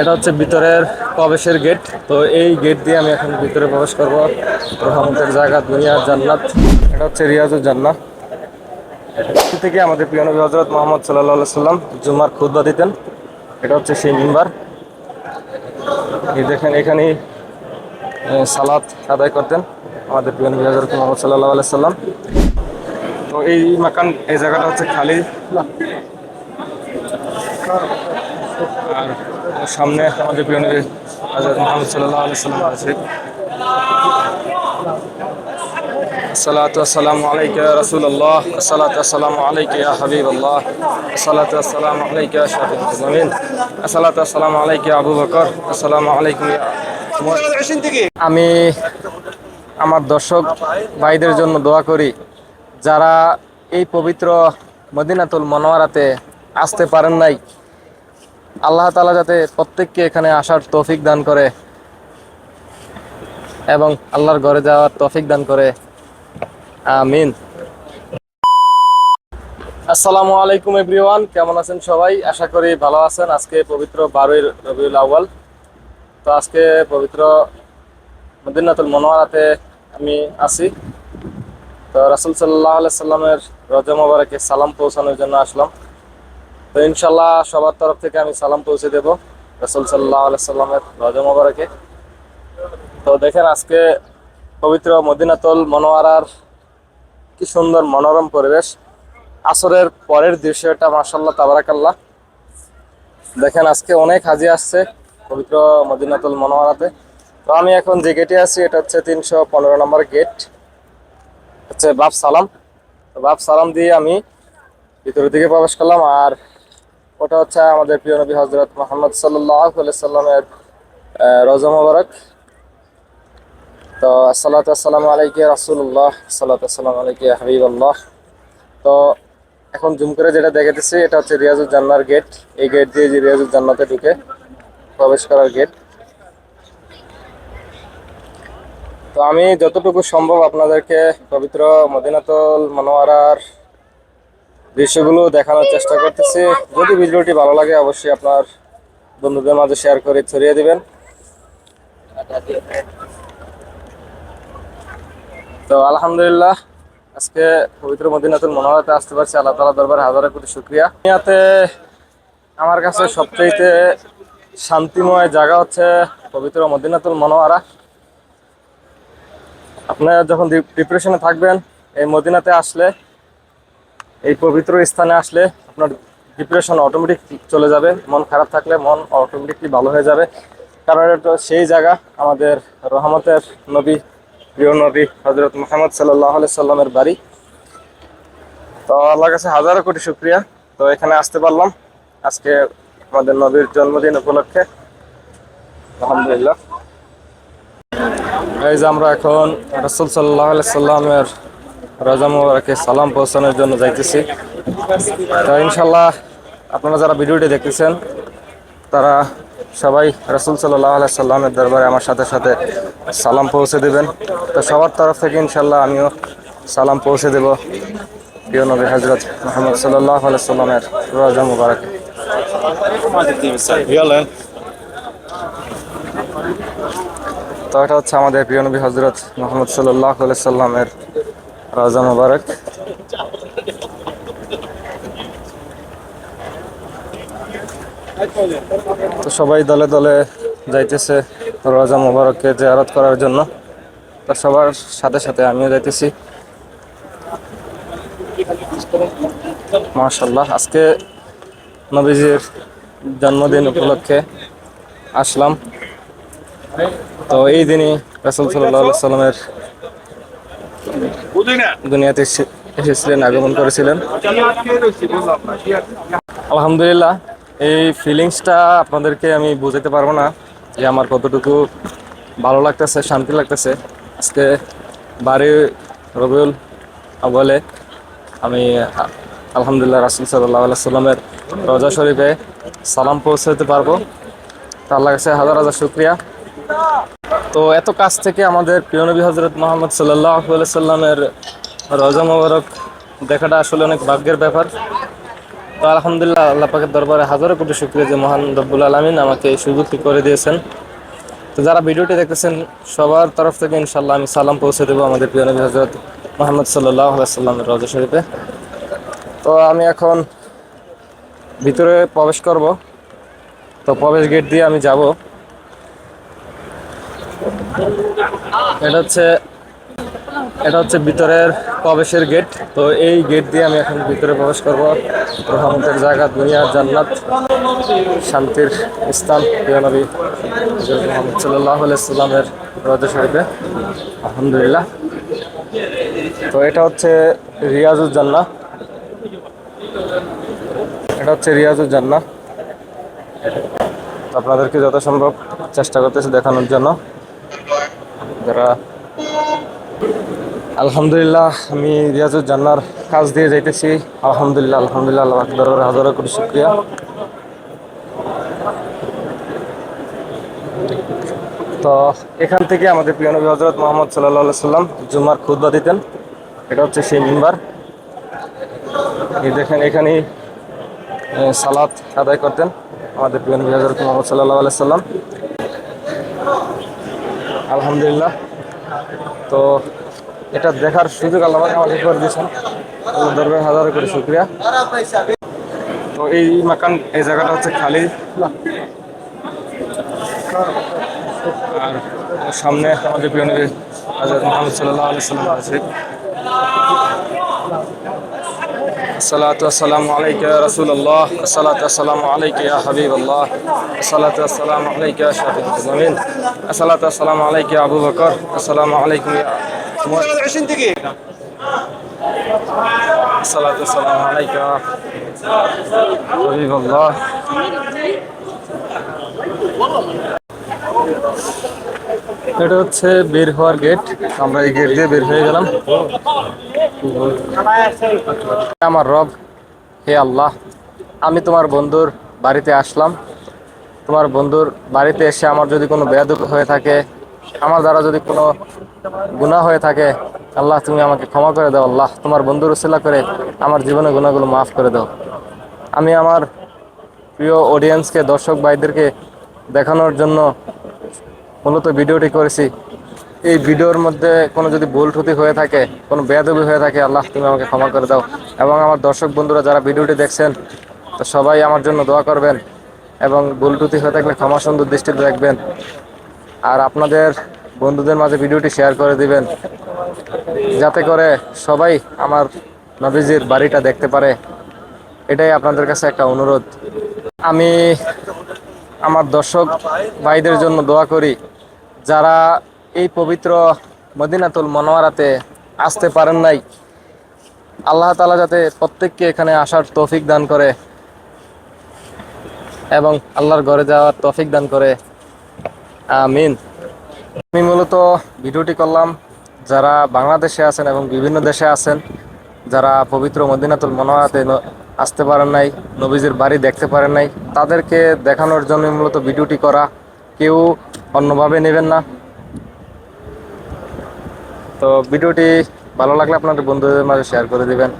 এটা হচ্ছে ভিতরের প্রবেশের গেট তো এই গেট দিয়ে আমি এখন ভিতরে প্রবেশ করব। রহমতের জায়গা দুনিয়ার জান্নাত। এটা হচ্ছে রিয়াজুল জান্নাত। থেকে আমাদের প্রিয় হজরত মোহাম্মদ সাল্লাহ সাল্লাম জুমার খুদ্া দিতেন। এটা হচ্ছে সেই মিম্বার। দেখেন এখানেই সালাত আদায় করতেন আমাদের প্রিয় হজরত মোহাম্মদ সাল্লাহ সাল্লাম তো এই মাকান, এই জায়গাটা হচ্ছে খালি। সামনে আমাদের প্রিয় নবী হজরত মোহাম্মদ সাল্লাহ আলি সাল্লাম আছে। সালাত সালামু আলাইকা ইয়া রাসূলুল্লাহ সালাত সালামু আলাইকা ইয়া হাবিবাল্লাহ সালাত সালামু আলাইকা ইয়া শাফিউল মুজমিন সালাত সালামু আলাইকা আবু বকর, আসসালামু আলাইকুম ইয়া আমি আমার দর্শক ভাইদের জন্য দোয়া করি, যারা এই পবিত্র মদিনাতুল মনোয়ারাতে আসতে পারেন নাই আল্লাহ তালা যাতে প্রত্যেককে এখানে আসার তৌফিক দান করে এবং আল্লাহর ঘরে যাওয়ার তৌফিক দান করে। আমিন। আসসালামু আলাইকুম এভরিওয়ান, কেমন আছেন সবাই? আশা করি ভালো আছেন। আজকে পবিত্র বারোই রবিউল আউয়াল। তো আজকে পবিত্র মদিনাতুল মনোয়ারাতে আমি আছি। তো রাসুল সাল্লাহ সাল্লামের রজা সালাম পৌঁছানোর জন্য আসলাম। তো ইনশাল্লাহ সবার তরফ থেকে আমি সালাম পৌঁছে দেব রাসুল সাল্লাহ সাল্লামের রজা মোবারকে। তো দেখেন আজকে পবিত্র মদিনাতুল মনোয়ারার কি সুন্দর মনোরম পরিবেশ। আসরের পরের দৃশ্যটা মাসাল্লাহ তাবারাকাল্লাহ। দেখেন আজকে অনেক হাজি আসছে পবিত্র মদিনাতুল মনোয়ারাতে। তো আমি এখন যে গেটে আছি, এটা হচ্ছে তিনশো পনেরো নম্বর গেট হচ্ছে বাপ সালাম। তো বাপ সালাম দিয়ে আমি ভিতরের দিকে প্রবেশ করলাম আর ওটা হচ্ছে আমাদের প্রিয় নবী হজরত মোহাম্মদ সাল্লামের রজা মোবারক। তো আসসালাতু আসসালামু আলাইকে রাসুল্লাহ সাল্লাতু আসসালামু আলাইকে হাবিবাল্লাহ। তো এখন জুম করে যেটা দেখাতেছি এটা হচ্ছে রিয়াজুল জান্নার গেট। এই গেট দিয়ে যে রিয়াজুল জান্নাতে ঢুকে প্রবেশ করার গেট। তো আমি যতটুকু সম্ভব আপনাদেরকে পবিত্র মদিনাতুল মনোয়ারার দৃশ্যগুলো দেখানোর চেষ্টা করতেছি। যদি ভিডিওটি ভালো লাগে, অবশ্যই আপনার বন্ধুদের মাঝে শেয়ার করে ছড়িয়ে দিবেন। তো আলহামদুলিল্লাহ, আজকে পবিত্র মদিনাতুল মনোহরাতে আসতে পারছি। আল্লাহ তালা দরবারে হাজার কোটি শুক্রিয়া। দুনিয়াতে আমার কাছে সবচেয়ে শান্তিময় জায়গা হচ্ছে পবিত্র মদিনাতুল মনোয়ারা আপনারা যখন ডিপ্রেশনে থাকবেন, এই মদিনাতে আসলে এই পবিত্র স্থানে আসলে আপনার ডিপ্রেশন অটোমেটিক চলে যাবে, মন খারাপ থাকলে মন অটোমেটিকলি ভালো হয়ে যাবে। কারণ এটা সেই জায়গা, আমাদের রহমতের নবী, প্রিয় নবী হজরত মোহাম্মদ সাল্লাহ সাল্লামের বাড়ি। তো আল্লাহর কাছে হাজারো কোটি শুক্রিয়া। তো এখানে আসতে পারলাম। আজকে আমাদের নবীর জন্মদিন উপলক্ষে। আলহামদুলিল্লাহ। এই যে আমরা এখন রসুল সাল্লাহ সাল্লামের রাজা মোবারকে সালাম পৌঁছানোর জন্য যাইতেছি। তো ইনশাল্লাহ আপনারা যারা ভিডিওটি দেখতেছেন, তারা সবাই রসুল সাল্লাহ সাল্লামের দরবারে আমার সাথে সাথে সালাম পৌঁছে দেবেন। তো সবার তরফ থেকে ইনশাল্লাহ আমিও সালাম পৌঁছে দেব। প্রিয় নবী হজরত মোহাম্মদ সাল্লাহ সাল্লামের রাজা মুবারকে। তো এটা হচ্ছে আমাদের প্রিয় নবী হজরত মোহাম্মদ সাল্লাহ সাল্লামের রাজা মুবারক। তো সবাই দলে দলে যাইতেছে রাজা মুবারককে জিয়ারত করার জন্য। তো সবার সাথে সাথে আমিও যাইতেছি। মাশাল্লাহ আজকে নবীজির জন্মদিন উপলক্ষে আসলাম। তো এই দিনই রাসুল সাল্লাহ সাল্লামের দুনিয়াতে এসে- এসেছিলেন, আগমন করেছিলেন। আলহামদুলিল্লাহ, এই ফিলিংসটা আপনাদেরকে আমি বুঝাতে পারব না, যে আমার কতটুকু ভালো লাগতেছে, শান্তি লাগতেছে। আজকে বাড়ি রবিউল বলে আমি, আলহামদুলিল্লাহ, রাসুল সাল্লাহ সাল্লামের রজা শরীফে সালাম পৌঁছাতে পারব। তার কাছে হাজার হাজার শুক্রিয়া। তো এত কাছ থেকে আমাদের প্রিয় নবী হজরত মোহাম্মদ সাল্লাহ সাল্লামের রজা মোবারক দেখাটা আসলে অনেক ভাগ্যের ব্যাপার। তো আলহামদুলিল্লাহ আল্লাহ পাকের দরবারে হাজারো কোটি শুক্রিয়া যে মহান রব্বুল আলমিন আমাকে এই সুযোগটি করে দিয়েছেন। তো যারা ভিডিওটি দেখতেছেন, সবার তরফ থেকে ইনশাল্লাহ আমি সালাম পৌঁছে দেবো আমাদের প্রিয় নবী হজরত মোহাম্মদ সাল্লাহ সাল্লামের রজা শরীফে। তো আমি এখন ভিতরে প্রবেশ করব। তো প্রবেশ গেট দিয়ে আমি যাব। এটা হচ্ছে এটা হচ্ছে ভিতরের প্রবেশের গেট তো এই গেট দিয়ে আমি এখন ভিতরে প্রবেশ করব। রহমতের জায়গা দুনিয়ার জান্নাত, শান্তির স্থান, প্রিয় নবী হযরত মুহাম্মদ সাল্লাহ সাল্লামের রজা শরীফে আলহামদুলিল্লাহ। তো এটা হচ্ছে রিয়াজুল জান্নাহ এটা হচ্ছে তো আপনাদেরকে যথাসম্ভব চেষ্টা করতেছি দেখানোর জন্য। যারা আলহামদুলিল্লাহ আমি রিয়াজুল জান্নার কাজ দিয়ে যাইতেছি। আলহামদুলিল্লাহ আলহামদুলিল্লাহ, আল্লাহ দরবারে হাজারো কোটি শুক্রিয়া। তো এখান থেকে আমাদের প্রিয় নবী হজরত মোহাম্মদ সাল্লাহ সাল্লাম জুমার খুদ্া দিতেন। এটা হচ্ছে সেই মিম্বার। দেখেন এখানেই সালাত আদায় করতেন আমাদের প্রিয় নবী হজরত মোহাম্মদ সাল্লাহ সাল্লাম আলহামদুলিল্লাহ। তো এটা দেখার সুযোগ আল্লাহ আমাকে করে দিয়েছেন। দরবার হাজার করে শুক্রিয়া। তো এই মাকান, এই জায়গাটা হচ্ছে খালি। আর সামনে আমাদের প্রিয় নবী হযরত মোহাম্মদ সাল্লাহ আলু সাল্লাম আছে সালাত আসসালাম আলাইকা রাসুল্লাহ সালাত আসসালাম আলাইকা হাবিব আল্লাহ সালাত আসসালাম আলাইকা শাহিদ জামিন সালাত আসসালাম আলাইকা আবু বকর আসসালাম আলাইকুম সালাত আসসালাম আলাইকা হাবিব আল্লাহ এটা হচ্ছে বের হওয়ার গেট আমরা এই গেট দিয়ে বের হয়ে গেলাম। আমার রব, হে আল্লাহ, আমি তোমার বন্ধুর বাড়িতে আসলাম। তোমার বন্ধুর বাড়িতে এসে আমার যদি কোনো বেয়াদব হয়ে থাকে, আমার দ্বারা যদি কোনো গুনাহ হয়ে থাকে, আল্লাহ তুমি আমাকে ক্ষমা করে দাও, আল্লাহ তোমার বন্ধুর উসিলা করে আমার জীবনে গুণাগুলো মাফ করে দাও। আমি আমার প্রিয় অডিয়েন্সকে দর্শক ভাইদেরকে দেখানোর জন্য মূলত ভিডিওটি করেছি। এই ভিডিওর মধ্যে কোনো যদি ভুল ত্রুটি হয়ে থাকে, কোনো বেয়াদবি হয়ে থাকে, আল্লাহ তুমি আমাকে ক্ষমা করে দাও। এবং আমার দর্শক বন্ধুরা যারা ভিডিওটি দেখছেন, তো সবাই আমার জন্য দোয়া করবেন এবং ভুল ত্রুটি হয়ে থাকলে ক্ষমা সুন্দর দৃষ্টিতে দেখবেন। আর আপনাদের বন্ধুদের মাঝে ভিডিওটি শেয়ার করে দিবেন। যাতে করে সবাই আমার নবীজির বাড়িটা দেখতে পারে। এটাই আপনাদের কাছে একটা অনুরোধ। আমি আমার দর্শক ভাইদের জন্য দোয়া করি। যারা এই পবিত্র মদিনাতুল মনোয়ারাতে আসতে পারেন নাই, আল্লাহ তালা যাতে প্রত্যেককে এখানে আসার তৌফিক দান করে এবং আল্লাহর ঘরে যাওয়ার তৌফিক দান করে। আমিন। আমি মূলত ভিডিওটি করলাম যারা বাংলাদেশে আছেন এবং বিভিন্ন দেশে আছেন, যারা পবিত্র মদিনাতুল মনোয়ারাতে আসতে পারেন নাই, নবীজির বাড়ি দেখতে পারেন নাই, তাদেরকে দেখানোর জন্য মূলত ভিডিওটি করা। কেউ অন্যভাবে নেবেন না। তো ভিডিওটি ভালো লাগলে আপনাদের বন্ধুদের মাঝে শেয়ার করে দিবেন।